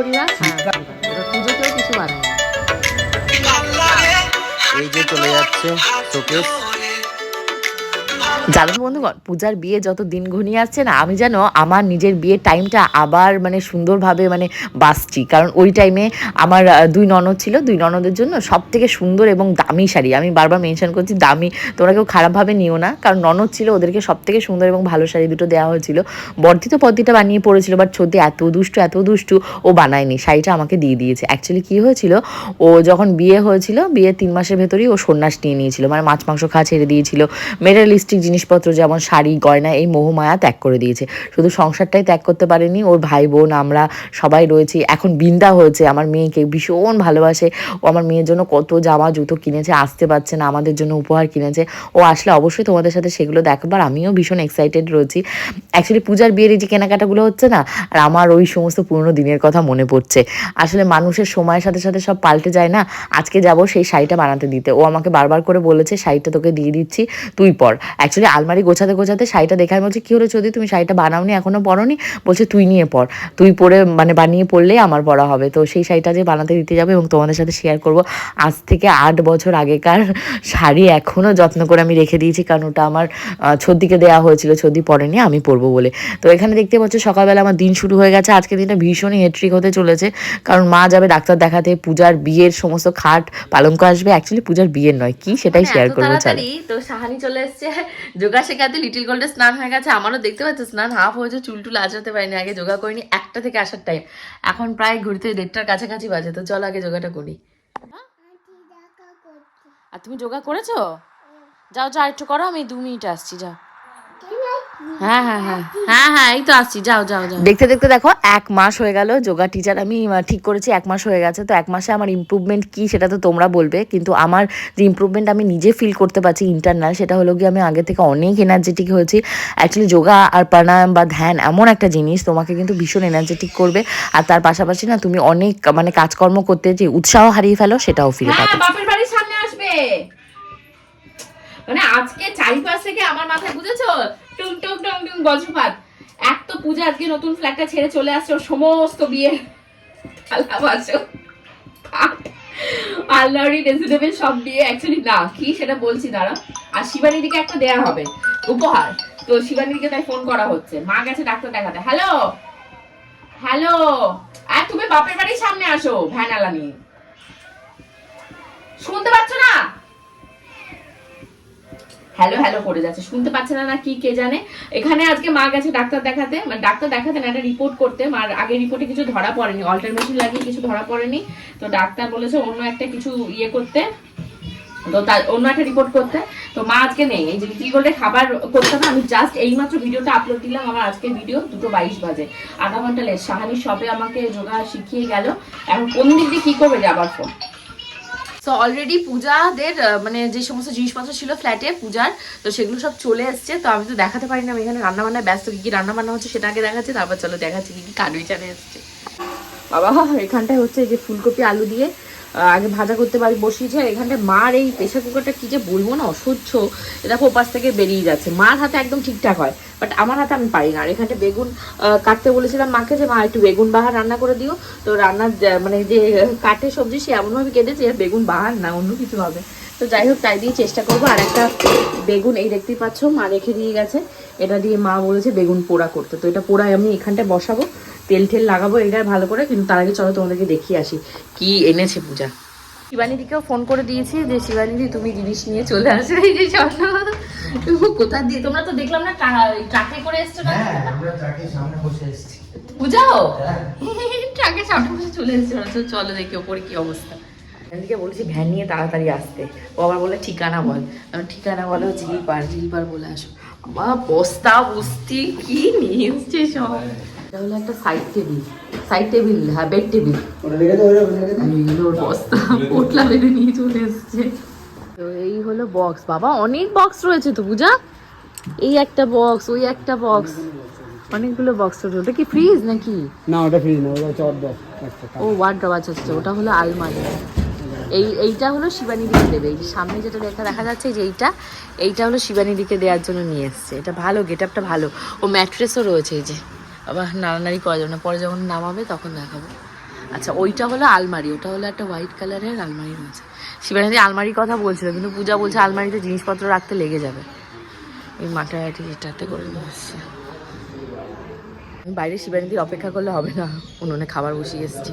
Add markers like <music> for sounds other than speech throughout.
করি না পুজোতেও কিছু বানাই না। এই যে চলে যাচ্ছে শোকেস। জানো তো বন্ধুগণ, পূজার বিয়ে যত দিন ঘনিয়ে আসছে না, আমি যেন আমার নিজের বিয়ের টাইমটা আবার মানে সুন্দরভাবে মানে বাঁচছি। কারণ ওই টাইমে আমার দুই ননদ ছিল, দুই ননদের জন্য সব থেকে সুন্দর এবং দামি শাড়ি। আমি বারবার মেনশন করছি দামি, তোমরা কেউ খারাপভাবে নিও না। কারণ ননদ ছিল, ওদেরকে সব থেকে সুন্দর এবং ভালো শাড়ি দুটো দেওয়া হয়েছিল। বর্দি তো পদ্দিটা বানিয়ে পড়েছিল বাট সত্যি এত দুষ্টু এত দুষ্টু ও বানায়নি। শাড়িটা আমাকে দিয়ে দিয়েছে। অ্যাকচুয়ালি কী হয়েছিল, ও যখন বিয়ে হয়েছিল, বিয়ের তিন মাসের ভেতরেই ও সন্ন্যাস নিয়ে নিয়েছিল। মানে মাছ, মাংস খাওয়া ছেড়ে দিয়েছিল। মেটেরিয়ালিস্টিক জিনিসপত্র, যেমন শাড়ি, গয়না, এই মোহমায়া ত্যাগ করে দিয়েছে। শুধু সংসারটাই ত্যাগ করতে পারেনি। ওর ভাই বোন আমরা সবাই রয়েছি। এখন বিন্দা হয়েছে। আমার মেয়েকে ভীষণ ভালোবাসে। ও আমার মেয়ের জন্য কত জামা, জুতো কিনেছে, আসতে পারছে না, আমাদের জন্য উপহার কিনেছে। ও আসলে অবশ্যই তোমাদের সাথে সেগুলো দেখাবার। আমিও ভীষণ এক্সাইটেড রয়েছি। অ্যাকচুয়ালি পূজার বিয়ের এই যে কেনাকাটাগুলো হচ্ছে না, আর আমার ওই সমস্ত পুরনো দিনের কথা মনে পড়ছে। আসলে মানুষের সময়ের সাথে সাথে সব পাল্টে যায় না। আজকে যাব সেই শাড়িটা বানাতে দিতে। ও আমাকে বারবার করে বলেছে, শাড়িটা তোকে দিয়ে দিচ্ছি, তুই পর। অ্যাকচুয়ালি আলমারি গোছাতে গোছাতে শাড়িটা দেখে আমি বলছি কী হলো যদি তুমি শাড়িটা বানাওনি এখনও পরনি? বলছে তুই নিয়ে পর। তুই পরে মানে বানিয়ে পড়লেই আমার পড়া হবে। তো সেই শাড়িটা যে বানাতে দিতে যাবে এবং তোমাদের সাথে শেয়ার করব আজ থেকে আট বছর আগেকার শাড়ি এখনও যত্ন করে আমি রেখে দিয়েছি কারণ ওটা আমার ছদ্দিকে দেওয়া হয়েছিল ছদ্দি পরেনি আমি পরবো বলে। তো এখানে দেখতে পাচ্ছ সকালবেলা আমার দিন শুরু হয়ে গেছে। আজকে দিনটা ভীষণই হেট্রিক হতে চলেছে কারণ মা যাবে ডাক্তার দেখাতে পূজার বিয়ের সমস্ত খাট পালঙ্ক আসবে। অ্যাকচুয়ালি পূজার বিয়ের নয় কি সেটাই শেয়ার করব চলো। তো সাহানি চলে এসেছে। যোগা শেখাতে লিটিল গোল্ডে স্নান হয়ে গেছে। আমারও দেখতে পাচ্ছি স্নান হাফ হয়েছে চুল টুল আঁচড়াতে পারিনি আগে যোগা করিনি একটা থেকে আসার টাইম এখন প্রায় ঘুরতে দেড়টার কাছাকাছি বাজে তো চলো আগে যোগাটা করি। আর তুমি যোগা করেছ? যাও যাও একটু করো আমি দু মিনিট আসছি যাও। হ্যাঁ হ্যাঁ হ্যাঁ। হ্যাঁ হ্যাঁ এই তো আসছি। যাও যাও যাও। দেখতে দেখতে দেখো এক মাস হয়ে গেল যোগা টিচার আমি ঠিক করেছি এক মাস হয়ে গেছে। তো এক মাসে আমার ইমপ্রুভমেন্ট কি সেটা তো তোমরা বলবে কিন্তু আমার যে ইমপ্রুভমেন্ট আমি নিজে ফিল করতে পারছি ইন্টারনাল সেটা হলো গিয়ে আমি আগে থেকে অনেক এনার্জেটিক হয়েছি। অ্যাকচুয়ালি যোগা আর প্রাণায়াম বা ধ্যান এমন একটা জিনিস তোমাকে কিন্তু ভীষণ এনার্জেটিক করবে। আর তার পাশাপাশি না তুমি অনেক মানে কাজকর্ম করতে যে উৎসাহ হারিয়ে ফেলো সেটাও ফিরে হ্যাঁ পাবে। বাপের বাড়ির সামনে আসবে। মানে আজকে চারিপাশ থেকে আমার মাথায় বুঝেছ? টুং টুং টুং টুং বজ্রপাত এক তো পূজা আজকে নতুন ফ্ল্যাটটা ছেড়ে চলে আসছে, ওর সমস্ত বিয়ে আলনারি সব অ্যাকচুয়ালি না, কি সেটা বলছি, দাঁড়া। আর শিবানীদিকে একটা দেয়া হবে, উপহার। তো শিবানীদিকে তাই ফোন করা হচ্ছে। মা গেছে ডাক্তার দেখাতে। হ্যালো হ্যালো আর তুমি বাপের বাড়ির সামনে আসো, ভ্যান আলা নিয়ে শুনতে পাচ্ছ না? হ্যালো হ্যালো করে যাচ্ছে। শুনতে পাচ্ছে না না কি, কে জানে? এখানে আজকে মা গেছে ডাক্তার দেখাতে। মানে ডাক্তার দেখাতে না, একটা রিপোর্ট করতে। মার আগে রিপোর্টে কিছু ধরা পড়েনি। অল্টার মেশিন লাগিয়ে কিছু ধরা পড়েনি। তো ডাক্তার বলেছে অন্য একটা কিছু ইয়ে করতে। তো তার অন্য একটা রিপোর্ট করতে। তো মা আজকে নেই। এই যে লিটিল গোল্ডে খাবার করতে হবে। আমি জাস্ট এইমাত্র ভিডিওটা আপলোড দিলাম আমার আজকে ভিডিও দুটো বাইশ বাজে। আধা ঘণ্টা লেট সাহানির শপে আমাকে যোগা শিখিয়ে গেল। এখন কোন দিক দিয়ে কী করবে যাবার ফোন তো অলরেডি পূজাদের মানে যে সমস্ত জিনিসপত্র ছিল ফ্ল্যাটে পূজার, তো সেগুলো সব চলে এসছে। তো আমি তো দেখাতে পারি না এখানে রান্না বান্না ব্যস্ত, কি কি রান্না বান্না হচ্ছে সেটা আগে দেখাচ্ছি, তারপর চলো দেখাচ্ছি কি কি কানুই চালে এসছে। বাবা, এখানটায় হচ্ছে যে ফুলকপি আলু দিয়ে আগে ভাজা করতে পারি বসিয়েছে, আর এখানটায় মার এই প্রেশার কুকারটা কি যে বলব না, অসহ্য। এটা ওপাশ থেকে বেরিয়ে যাচ্ছে। মার হাতে একদম ঠিকঠাক হয় বাট আমার হাতে আমি পারি না। আর এখানটা বেগুন কাটতে বলেছিলাম মাকে যে, মা, একটু বেগুন বাহার রান্না করে দিও। তো রান্নার মানে যে কাটে সবজি, সে এমনভাবে কেটেছে বেগুন বাহার না, অন্য কিছু হবে। তো যাই হোক, তাই দিয়ে চেষ্টা করব। আর একটা বেগুন এই দেখতেই পাচ্ছ, মা রেখে দিয়ে গেছে। এটা দিয়ে মা বলেছে বেগুন পোড়া করতে। তো এটা পোড়ায় আমি এখানটায় বসাবো। তেল টেল লাগাবো এটা ভালো করে কিন্তু তার আগে চলো তোমাদেরকে দেখিয়ে আসি। কি এনেছে পূজা? শিবানীদিকেও ফোন করে দিয়েছি যে শিবানীদি তুমি জিনিস নিয়ে চলে আসো এই যে চলো। কোথা দিয়ে? তোমরা তো দেখলাম না ট্রাকে করে এসছো না? হ্যাঁ আমরা ট্রাকের সামনে বসে এসেছি। বুঝাও <laughs> ট্রাকের সামনে বসে চলে এসেছ। তো চলো দেখি ওপরে কি অবস্থা। এদিকে বলেছি ভ্যান নিয়ে তাড়াতাড়ি আসতে। ও আবার বলে ঠিকানা বল। আমি ঠিকানা বলো ঝিলপার ঝিলপার বলে আসো। বা বস্তা বস্তি কি নিয়ে এসছে সব? এটা হলো একটা সাইড টেবিল সাইড টেবিল হ্যাঁ বেড টেবিল ওর বস্তা পোটলা বেঁধে নিয়ে চলে এসছে। তো এই হলো বক্স বাবা অনেক বক্স রয়েছে তো পূজা? এই একটা বক্স ওই একটা বক্স অনেকগুলো বক্স রয়েছে ওটা কি ফ্রিজ নাকি? না ওটা ফ্রিজ না ওটা চট দাও ও ওয়ার্ড্রপ আচ্ছা আচ্ছা ওটা হলো আলমারি। এই এইটা হলো শিবানী দিকে দেবে এই সামনে যেটা দেখা দেখা যাচ্ছে যে এইটা এইটা হলো শিবানী দিকে দেওয়ার জন্য নিয়ে এসছে। এটা ভালো গেট আপটা ভালো। ও ম্যাট্রেসও রয়েছে এই যে। আবার নাড়ানাড়ি করা যাবে না। পরে যখন নামাবে তখন দেখাবো। আচ্ছা ওইটা হলো আলমারি। ওটা হলো একটা হোয়াইট কালারের আলমারি রয়েছে। শিবানী আলমারির কথা বলছিল, কিন্তু পূজা বলছে আলমারিতে জিনিসপত্র রাখতে লেগে যাবে। এই মাটাটি এটাতে করে নিয়ে আসছে বাইরে শিবানীদির অপেক্ষা করলে হবে না। উনুনে খাবার বসিয়ে এসেছি।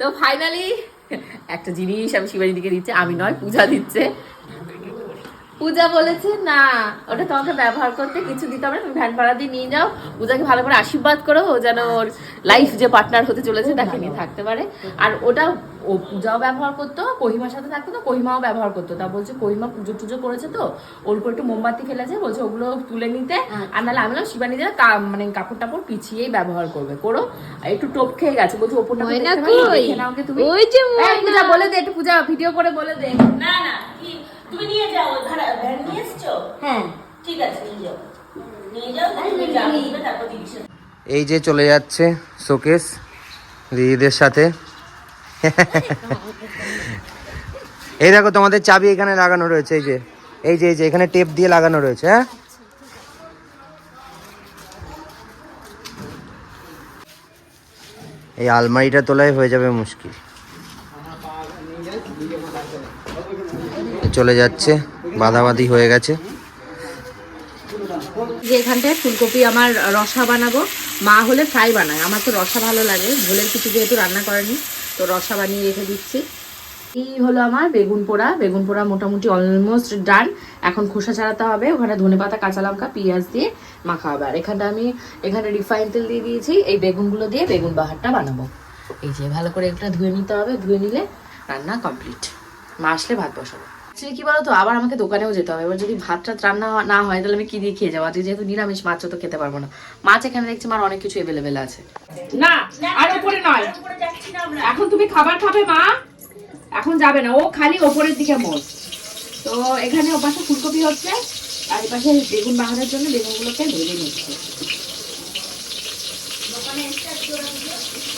তো ফাইনালি একটা জিনিস আমি শিবানীদিকে দিচ্ছে আমি নয় পূজা দিচ্ছে। পূজা বলেছে না ওটা তোমাকে ব্যবহার করতে কিছু দিতে হবে তুমি ভ্যান ভাড়া দিয়ে নিয়ে যাও। পূজাকে ভালো করে আশীর্বাদ করো ও যেন ওর লাইফ যে পার্টনার হতে চলেছে তাকে নিয়ে থাকতে পারে। আর ওটা ও পূজাও ব্যবহার করতো কহিমার সাথে থাকতো তো কহিমাও ব্যবহার করতো। তা বলছে কহিমা পুজো টুজো করেছে তো ওর উপর একটু মোমবাতি ফেলেছে বলছে ওগুলো তুলে নিতে আর নাহলে আমি বললাম শিবানী দিলে মানে কাপড় টাপড় পিছিয়েই ব্যবহার করবে করো। আর একটু টোপ খেয়ে গেছে বলছে ওপরটা ময়না দেখতে পারি, দেখে নাও তুমি। ওই যে পূজা বলে দে একটু পূজা ভিডিও করে বলে দে। না না কি? তুমি নিয়ে যাও ভাড়া ভ্যান নিয়ে এসছো? হ্যাঁ। ঠিক আছে নিয়ে যাও। নিয়ে যাও তুমি যাও তারপর সাথে এই যে চলে যাচ্ছে শোকেস দিদিদের সাথে। এই দেখো তোমাদের চাবি এখানে লাগানো রয়েছে এই যে। এই যে এই যে এখানে টেপ দিয়ে লাগানো রয়েছে হ্যাঁ? এই আলমারিটা তোলাই হয়ে যাবে মুশকিল। চলে যাচ্ছে, বাধাবাধি হয়ে গেছে। যে এখানটায় ফুলকপি আমার রসা বানাবো, মা হলে ফ্রাই বানায়, আমার তো রসা ভালো লাগে ঝোলের কিছু যেহেতু রান্না করেনি, তো রসা বানিয়ে রেখে দিচ্ছি। এই হলো আমার বেগুন পোড়া বেগুন পোড়া মোটামুটি অলমোস্ট ডান এখন খোসা ছাড়াতে হবে, ওখানে ধনে পাতা, কাঁচা লঙ্কা, পেঁয়াজ দিয়ে মাখা হবে। আর এখানটা আমি, এখানে রিফাইন তেল দিয়ে দিয়েছি, এই বেগুনগুলো দিয়ে বেগুন বাহারটা বানাবো। এই যে ভালো করে একটা ধুয়ে নিতে হবে, ধুয়ে নিলে রান্না কমপ্লিট মা আসলে ভাত বসাবো। Actually কি বলতো? আবার আমাকে দোকানেও যেতে হবে। এবার যদি ভাত টাত রান্না না হয়, তাহলে আমি কি দিয়ে খেয়ে যাব? আজকে যেহেতু নিরামিষ, মাছ তো খেতে পারব না। মাছ এখানে দেখছি আমার অনেক কিছু এভেলেবেল আছে। না, আর উপরে নয়। এখন তুমি খাবার খাবে, মা। এখন যাবে না। ও খালি ওপরের দিকে মোড়। তো এখানে ওপাশে ফুলকপি হচ্ছে। আর এই পাশে বেগুন বাগানোর জন্য বেগুনগুলোকে ভেজে নিচ্ছে।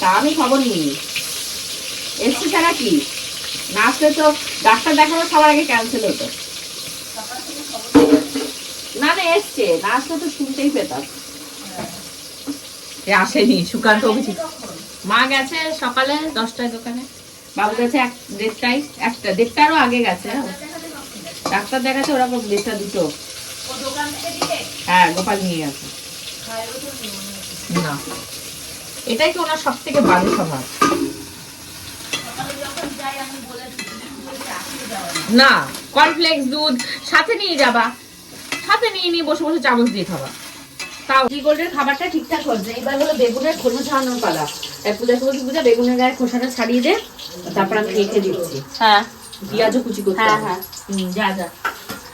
তা আমি খবর নিই। এসছি ছাড়া কি না আসলে তো ডাক্তার দেখানো সবার আগে ক্যান্সেল হতো। না না, এসছে। না আসলে তো শুনতেই পেতাম। আসেনি, সুকান্ত মা গেছে সকালে দশটায় দোকানে। বাবু গেছে এক, দেড়টায়, একটা, দেড়টারও আগে গেছে। ডাক্তার দেখাচ্ছে ওরকম দেড়টা দুটো। হ্যাঁ গোপাল নিয়ে গেছে। না। এটাই তো ওনার সব থেকে বাজে স্বভাব। না কর্নফ্লেক্স দুধ সাথে নিয়ে যাবা। সাথে নিয়ে নিয়ে বসে বসে চামচ দিয়ে খাবা। তাও গোল্ডের খাবারটা ঠিকঠাক হচ্ছে। এবার হলো বেগুনের খোসা ছাড়ানোর পালা। পূজা বলছি পূজা? বেগুনের গায়ে খোসাটা ছাড়িয়ে দে তারপর আমি রেখে দিচ্ছি। হ্যাঁ। পেঁয়াজও কুচি করতে হ্যাঁ, হ্যাঁ। যা যা।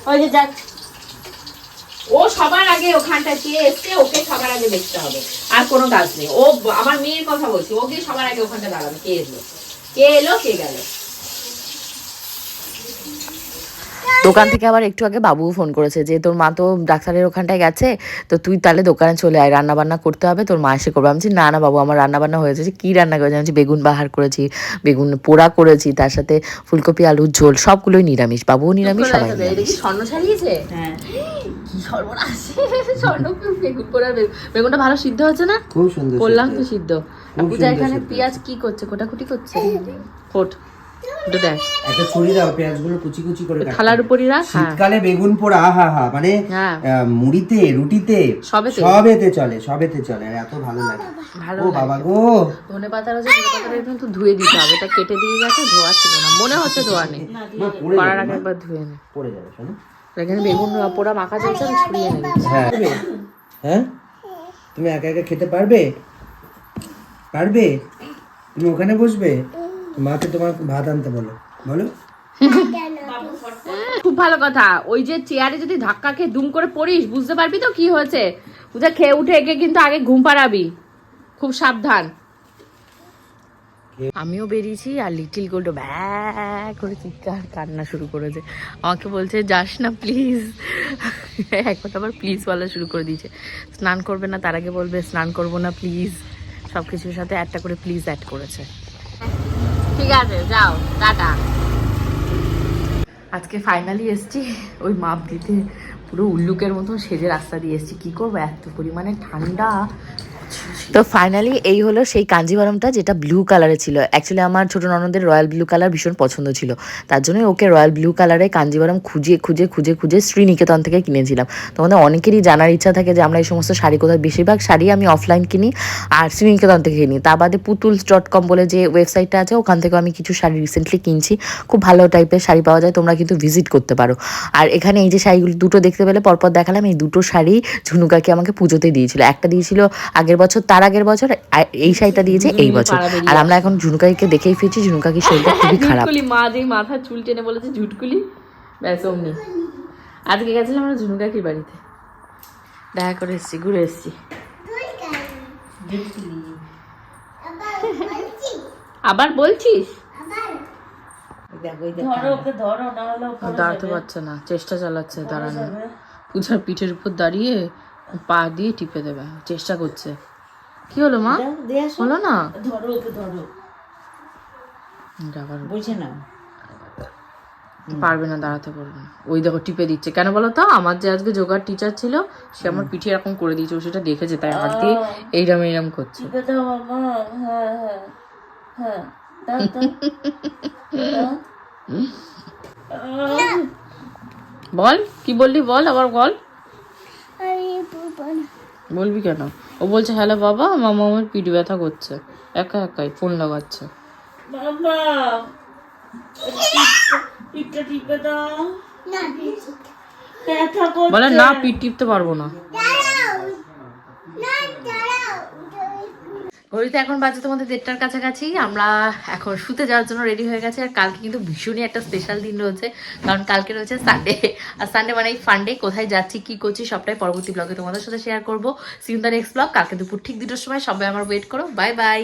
ওই যে যাক। ও সবার আগে ওখানটা কে এসছে ওকে সবার আগে দেখতে হবে। আর কোনো কাজ নেই। ও আমার মেয়ের কথা বলছি ওকে সবার আগে ওখানটা দাঁড়াবে কে এলো। কে এলো কে গেল? দোকান থেকে আবার একটু আগে বাবু ফোন করেছে যে তোর মা তো ডাক্তারের ওখানটায় গেছে তো তুই তাহলে দোকানে চলে আয় রান্না বান্না করতে হবে তোর মা এসে করবে। আমি বলছি, না না বাবু আমার রান্না বান্না হয়েছে কি রান্না করেছি? আমি বলছি, বেগুন বাহার করেছি বেগুন পোড়া করেছি তার সাথে ফুলকপি আলুর ঝোল সবগুলোই নিরামিষ বাবুও নিরামিষ সবাই নিরামিষ। স্বর্ণ ছাড়িয়েছে? হ্যাঁ। সর্বনাশ স্বর্ণ বেগুন পোড়ার বেগুন বেগুনটা ভালো সিদ্ধ হচ্ছে না? খুব করলাম তো সিদ্ধ। পূজা এখানে পেঁয়াজ কি করছে? কোটাকুটি করছে? কোট। ওটা দেখ। একটা ছুরি দাও পেঁয়াজগুলো কুচি কুচি করে থালার হবে। উপরই রাখ হ্যাঁ। শীতকালে বেগুন পোড়া হা হা মানে হ্যাঁ। মুড়িতে রুটিতে সবেতে। সবেতে চলে সবেতে চলে আর এত ভালো লাগে। ভালো ও বাবা গো। ধনে পাতার আছে ধনে পাতাটা কিন্তু ধুয়ে দিতে হবে। এটা কেটে দিয়ে গেছে ধোয়া ছিল না। মনে হচ্ছে ধোয়া নেই। আগে একবার ধুয়ে নে। পড়ে যাবে শোনো। এখানে বেগুন পোড়া মাখা চলছে আমি নেবে। হ্যাঁ। হ্যাঁ? তুমি একা একা খেতে পারবে? পারবে? তুমি ওখানে বসবে? মাকে তোমার ভাত আনতে বলো। বলো। খুব ভালো কথা। ওই যে চেয়ারে যদি ধাক্কা খেয়ে দুম করে পড়িস বুঝতে পারবি তো কি হয়েছে? পূজা খেয়ে উঠে একে কিন্তু আগে ঘুম পাড়াবি। খুব সাবধান। আমিও বেরিয়েছি আর লিটিল গোল্ড ব্যাগ করে চিৎকার কান্না শুরু করেছে। আমাকে বলছে যাস না প্লিজ এখন আবার প্লিজ বলা শুরু করে দিয়েছে। স্নান করবে না তার আগে বলবে স্নান করব না প্লিজ সব কিছুর সাথে একটা করে প্লিজ অ্যাড করেছে। ঠিক আছে যাও টাটা। আজকে ফাইনালি এসছি ওই মাপ দিতে পুরো উল্লুকের মতন সেজে রাস্তা দিয়ে এসছি। কী করব এত পরিমাণে ঠান্ডা তো ফাইনালি এই হলো সেই কাঞ্জিভারমটা যেটা ব্লু কালারে ছিল। অ্যাকচুয়ালি আমার ছোট ননদের রয়্যাল ব্লু কালার ভীষণ পছন্দ ছিল। তার জন্যই ওকে রয়্যাল ব্লু কালারে কাঞ্জিভারম খুঁজে খুঁজে খুঁজে খুঁজে শ্রীনিকেতন থেকে কিনেছিলাম। তোমাদের অনেকেরই জানার ইচ্ছা থাকে যে আমরা এই সমস্ত শাড়ি কোথায়, বেশিরভাগ শাড়ি আমি অফলাইন কিনি আর শ্রীনিকেতন থেকে কিনি। তা বাদে পুতুলস ডট কম বলে যে ওয়েবসাইটটা আছে, ওখান থেকেও আমি কিছু শাড়ি রিসেন্টলি কিনছি। খুব ভালো টাইপের শাড়ি পাওয়া যায়, তোমরা কিন্তু ভিজিট করতে পারো। আর এখানে এই যে শাড়িগুলো দুটো দেখতে পেলে, পরপর দেখালাম, এই দুটো শাড়ি ঝুনুকাকে আমাকে পুজোতে দিয়েছিল। একটা দিয়েছিল আগের বছর তার আগের বছর এই শাড়িটা দিয়েছে এই বছর। আর আমরা এখন ঝুনুকাইকে দেখেই ফিরছি ঝুনুকাকির শরীরটা <laughs> খুবই খারাপ। ঝুটকুলি মা যেই মাথার চুল টেনে বলেছে ঝুটকুলি। ব্যাস অমনি। আজকে গেছিলাম আমরা ঝুনুকাকির বাড়িতে। দেখা করে এসছি ঘুরে এসছি। আবার বলছিস? ধরো ওকে ধরো না হলে ও পড়ে দাঁড়াতে পারছে না চেষ্টা চালাচ্ছে দাঁড়ানো পূজার পিঠের উপর দাঁড়িয়ে পা দিয়ে টিপে দেবে চেষ্টা করছে। কি হলো মা? হলো না? ধরো ওকে ধরো। আবার বুঝে নাও। পারবে না দাঁড়াতে পারবে না ওই দেখো টিপে দিচ্ছে। কেন বলো তো? আমার যে আজকে যোগার টিচার ছিল সে আমার পিঠে এরকম করে দিয়েছে ও সেটা দেখেছে তাই হাত দিয়ে এইরকম এইরকম করছে। টিপে দাও মামা। হ্যাঁ হ্যাঁ হ্যাঁ। বল কি বললি বল আবার বল। বলবি কেন? ও বলছে হ্যালো বাবা মামা আমার পিঠ ব্যথা করছে। একা একাই ফোন লাগাচ্ছে। মামা পিঠটা টিপে দাও। বলে না পিঠ টিপতে পারব না। ঘড়িতে এখন বাজে তোমাদের দেড়টার কাছাকাছি। আমরা এখন শুতে যাওয়ার জন্য রেডি হয়ে গেছে, আর কালকে কিন্তু ভীষণই একটা স্পেশাল দিন রয়েছে, কারণ কালকে রয়েছে সানডে আর সানডে মানে এই ফান্ডে কোথায় যাচ্ছি, কি করছি, সবটাই পরবর্তী ব্লগে তোমাদের সাথে শেয়ার করব। সিন দ্য নেক্সট ব্লগ কালকে দুপুর ঠিক দুটোর সময় সবাই আমার ওয়েট করো বাই বাই